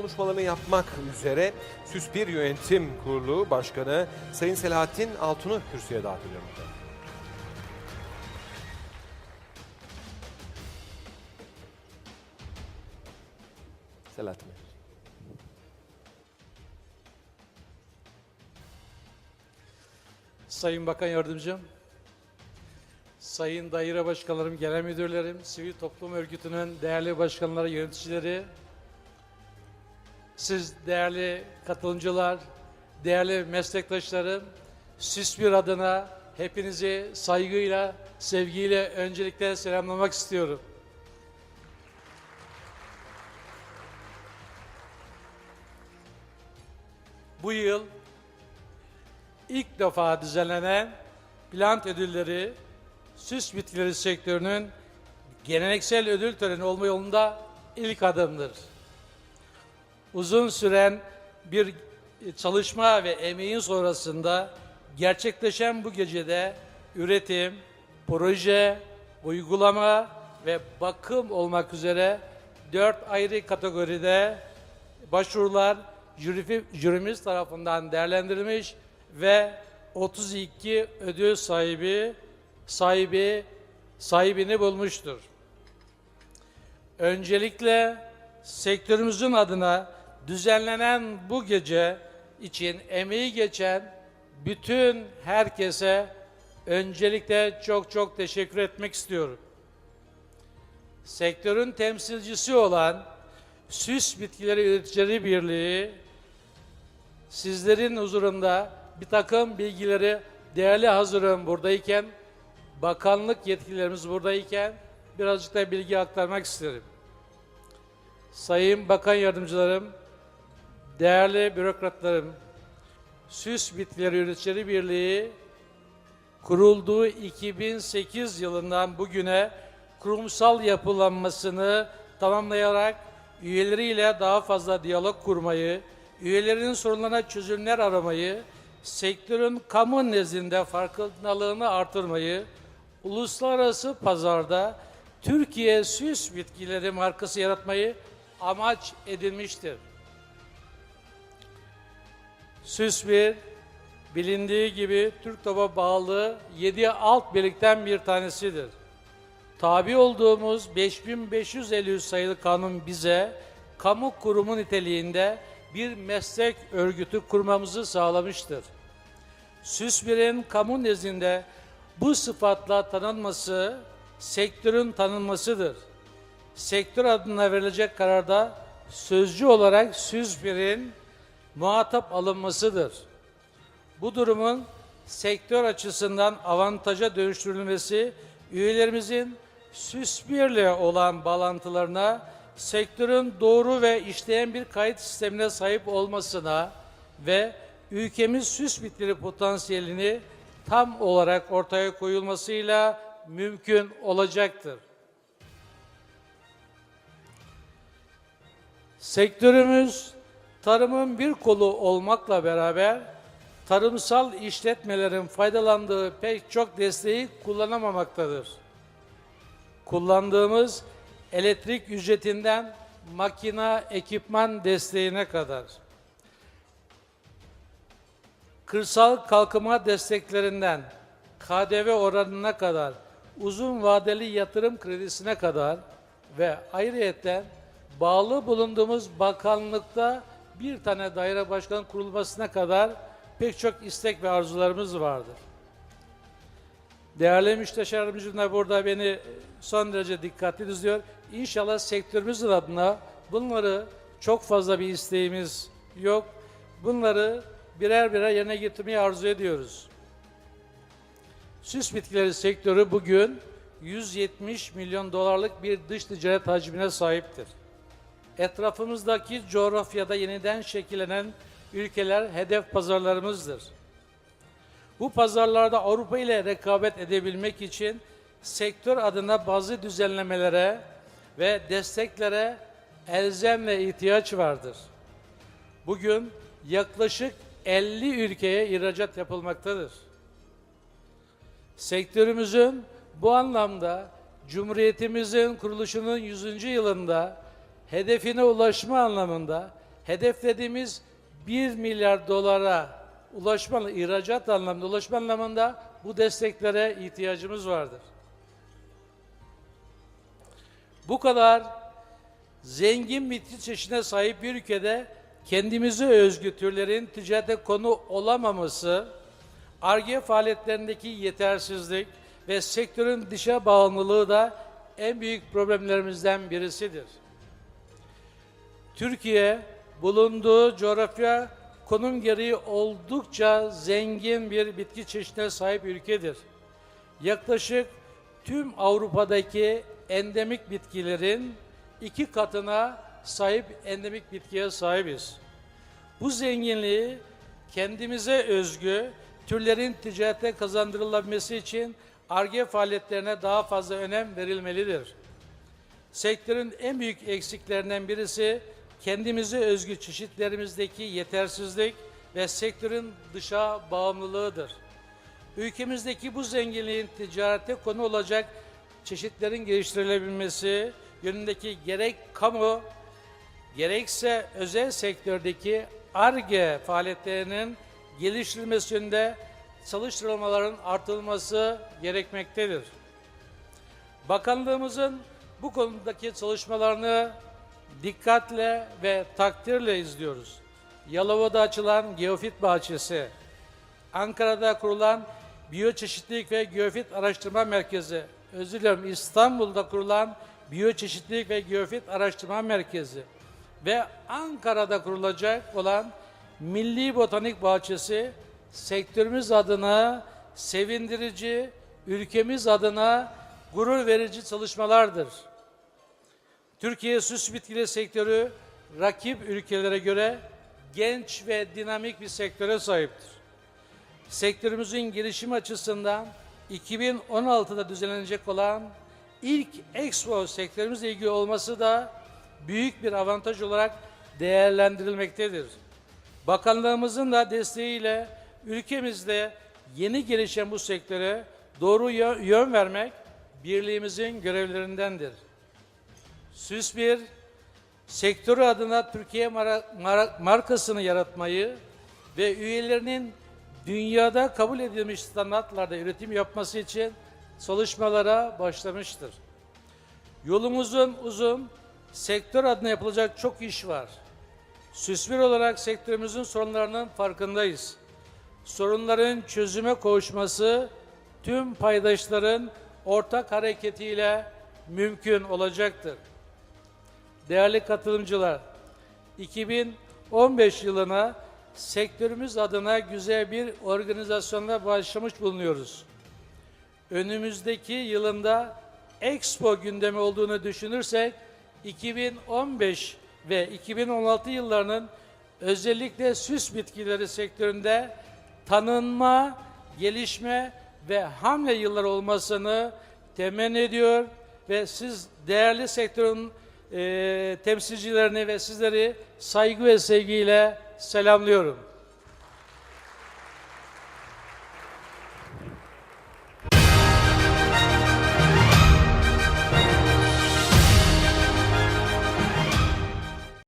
konuşmalarını yapmak üzere Süspir Yönetim Kurulu Başkanı Sayın Selahattin Altun'u kürsüye davet ediyorum. Selahattin Bey. Sayın Bakan Yardımcım, Sayın Daire Başkanlarım, Genel Müdürlerim, Sivil Toplum Örgütü'nün değerli başkanları, yöneticileri, siz değerli katılımcılar, değerli meslektaşlarım, SİSBİR adına hepinizi saygıyla, sevgiyle öncelikle selamlamak istiyorum. Bu yıl ilk defa düzenlenen plant ödülleri süs bitkileri sektörünün geleneksel ödül töreni olma yolunda ilk adımdır. Uzun süren bir çalışma ve emeğin sonrasında gerçekleşen bu gecede üretim, proje, uygulama ve bakım olmak üzere dört ayrı kategoride başvurular jüri, jürimiz tarafından değerlendirilmiş ve 32 ödül sahibi sahibi sahibini bulmuştur. Öncelikle sektörümüzün adına düzenlenen bu gece için emeği geçen bütün herkese öncelikle çok çok teşekkür etmek istiyorum. Sektörün temsilcisi olan Süs Bitkileri Üreticileri Birliği sizlerin huzurunda bir takım bilgileri değerli hazırım buradayken, bakanlık yetkililerimiz buradayken birazcık da bilgi aktarmak isterim. Sayın Bakan Yardımcılarım, değerli bürokratlarım, Süs Bitkileri Üreticileri Birliği kurulduğu 2008 yılından bugüne kurumsal yapılanmasını tamamlayarak üyeleriyle daha fazla diyalog kurmayı, üyelerinin sorunlarına çözümler aramayı, sektörün kamu nezdinde farkındalığını artırmayı, uluslararası pazarda Türkiye süs bitkileri markası yaratmayı amaç edilmiştir. Süs bir, bilindiği gibi Türk Top'a bağlı 7 alt birlikten bir tanesidir. Tabi olduğumuz 5553 sayılı kanun bize kamu kurumu niteliğinde bir meslek örgütü kurmamızı sağlamıştır. SÜSBİR'in kamu nezdinde bu sıfatla tanınması sektörün tanınmasıdır. Sektör adına verilecek kararda sözcü olarak SÜSBİR'in muhatap alınmasıdır. Bu durumun sektör açısından avantaja dönüştürülmesi üyelerimizin SÜSBİR'le olan bağlantılarına sektörün doğru ve işleyen bir kayıt sistemine sahip olmasına ve ülkemiz süs bitkileri potansiyelini tam olarak ortaya koyulmasıyla mümkün olacaktır. Sektörümüz tarımın bir kolu olmakla beraber tarımsal işletmelerin faydalandığı pek çok desteği kullanamamaktadır. Kullandığımız elektrik ücretinden makina, ekipman desteğine kadar, kırsal kalkınma desteklerinden KDV oranına kadar, uzun vadeli yatırım kredisine kadar ve ayrıyetten bağlı bulunduğumuz bakanlıkta bir tane daire başkanı kurulmasına kadar pek çok istek ve arzularımız vardır. Değerli müsteşarımızın da burada beni son derece dikkatli izliyor. İnşallah sektörümüzün adına bunları çok fazla bir isteğimiz yok. Bunları birer birer yerine getirmeyi arzu ediyoruz. Süs bitkileri sektörü bugün 170 milyon dolarlık bir dış ticaret hacmine sahiptir. Etrafımızdaki coğrafyada yeniden şekillenen ülkeler hedef pazarlarımızdır. Bu pazarlarda Avrupa ile rekabet edebilmek için sektör adına bazı düzenlemelere ve desteklere elzem ve ihtiyaç vardır. Bugün yaklaşık 50 ülkeye ihracat yapılmaktadır. Sektörümüzün bu anlamda Cumhuriyetimizin kuruluşunun 100. yılında hedefine ulaşma anlamında hedeflediğimiz 1 milyar dolara ulaşma, ihracat anlamında, ulaşma anlamında bu desteklere ihtiyacımız vardır. Bu kadar zengin bitki çeşidine sahip bir ülkede kendimize özgü türlerin ticarete konu olamaması, ARGE faaliyetlerindeki yetersizlik ve sektörün dışa bağımlılığı da en büyük problemlerimizden birisidir. Türkiye bulunduğu coğrafya konum gereği oldukça zengin bir bitki çeşidine sahip ülkedir. Yaklaşık tüm Avrupa'daki endemik bitkilerin iki katına sahip endemik bitkiye sahibiz. Bu zenginliği kendimize özgü türlerin ticarete kazandırılabilmesi için ARGE faaliyetlerine daha fazla önem verilmelidir. Sektörün en büyük eksiklerinden birisi kendimize özgü çeşitlerimizdeki yetersizlik ve sektörün dışa bağımlılığıdır. Ülkemizdeki bu zenginliğin ticarete konu olacak çeşitlerin geliştirilebilmesi yönündeki gerek kamu gerekse özel sektördeki ARGE faaliyetlerinin geliştirilmesi yönünde çalıştırılmaların artırılması gerekmektedir. Bakanlığımızın bu konudaki çalışmalarını dikkatle ve takdirle izliyoruz. Yalova'da açılan geofit bahçesi, Ankara'da kurulan Biyoçeşitlilik ve Geofit Araştırma Merkezi, özür dilerim İstanbul'da kurulan Biyoçeşitlilik ve Geofit Araştırma Merkezi ve Ankara'da kurulacak olan Milli Botanik Bahçesi sektörümüz adına sevindirici, ülkemiz adına gurur verici çalışmalardır. Türkiye süs bitkileri sektörü rakip ülkelere göre genç ve dinamik bir sektöre sahiptir. Sektörümüzün gelişim açısından 2016'da düzenlenecek olan ilk Expo sektörümüzle ilgili olması da büyük bir avantaj olarak değerlendirilmektedir. Bakanlığımızın da desteğiyle ülkemizde yeni gelişen bu sektöre doğru yö- yön vermek birliğimizin görevlerindendir. Süs bir sektörü adına Türkiye mara- mara- markasını yaratmayı ve üyelerinin dünyada kabul edilmiş standartlarda üretim yapması için çalışmalara başlamıştır. Yolumuzun uzun, sektör adına yapılacak çok iş var. Süsbir olarak sektörümüzün sorunlarının farkındayız. Sorunların çözüme kavuşması tüm paydaşların ortak hareketiyle mümkün olacaktır. Değerli katılımcılar, 2015 yılına sektörümüz adına güzel bir organizasyonla başlamış bulunuyoruz. Önümüzdeki yılında Expo gündemi olduğunu düşünürsek 2015 ve 2016 yıllarının özellikle süs bitkileri sektöründe tanınma, gelişme ve hamle yılları olmasını temenni ediyor ve siz değerli sektörün e, temsilcilerini ve sizleri saygı ve sevgiyle selamlıyorum.